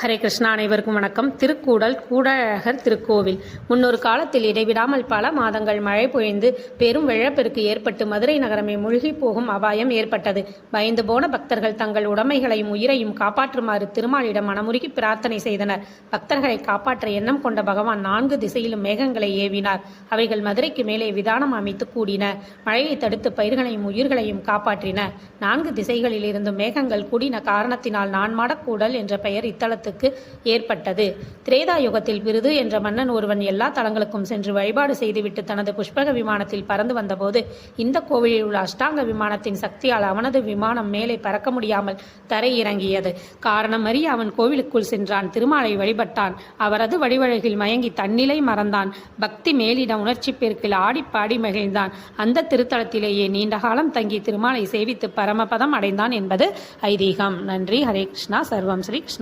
ஹரே கிருஷ்ணா அனைவருக்கும் வணக்கம். திருக்கூடல் கூடழகர் திருக்கோவில். முன்னொரு காலத்தில் இடைவிடாமல் பல மாதங்கள் மழை பொழிந்து பெரும் வெள்ளப்பெருக்கு ஏற்பட்டு மதுரை நகரமே மூழ்கி போகும் அபாயம் ஏற்பட்டது. பயந்து போன பக்தர்கள் தங்கள் உடைமைகளையும் உயிரையும் காப்பாற்றுமாறு திருமாலிடம் மனமுருகி பிரார்த்தனை செய்தனர். பக்தர்களை காப்பாற்ற எண்ணம் கொண்ட பகவான் நான்கு திசையிலும் மேகங்களை ஏவினார். அவைகள் மதுரைக்கு மேலே விதானம் அமைத்து கூடின. மழையை தடுத்து பயிர்களையும் உயிர்களையும் காப்பாற்றின. நான்கு திசைகளில் இருந்து மேகங்கள் கூடின காரணத்தினால் நான்மாடக்கூடல் என்ற பெயர் இத்தலத்துக்கு ஏற்பட்டது. திரேதா யுகத்தில் விருது என்ற மன்னன் ஒருவன் எல்லா தலங்களுக்கும் சென்று வழிபாடு செய்துவிட்டு தனது புஷ்பக விமானத்தில் பறந்து வந்தபோது இந்த கோவிலில் உள்ள அஷ்டாங்க விமானத்தின் சக்தியால் அவனது விமானம் மேலே பறக்க முடியாமல் தரை இறங்கியது காரணம் அறிய அவன் கோவிலுக்குள் சென்றான் திருமாலை வழிபட்டான். அவரது வழிவழகில் மயங்கி தன்னிலை மறந்தான். பக்தி மேலிட உணர்ச்சி பெருக்கில் ஆடிப்பாடி மகிழ்ந்தான். அந்த திருத்தலத்திலேயே நீண்ட காலம் தங்கி திருமாலை சேவித்து பரமபதம் அடைந்தான் என்பது ஐதீகம். நன்றி. ஹரே கிருஷ்ணா. சர்வம் ஸ்ரீ கிருஷ்ணா.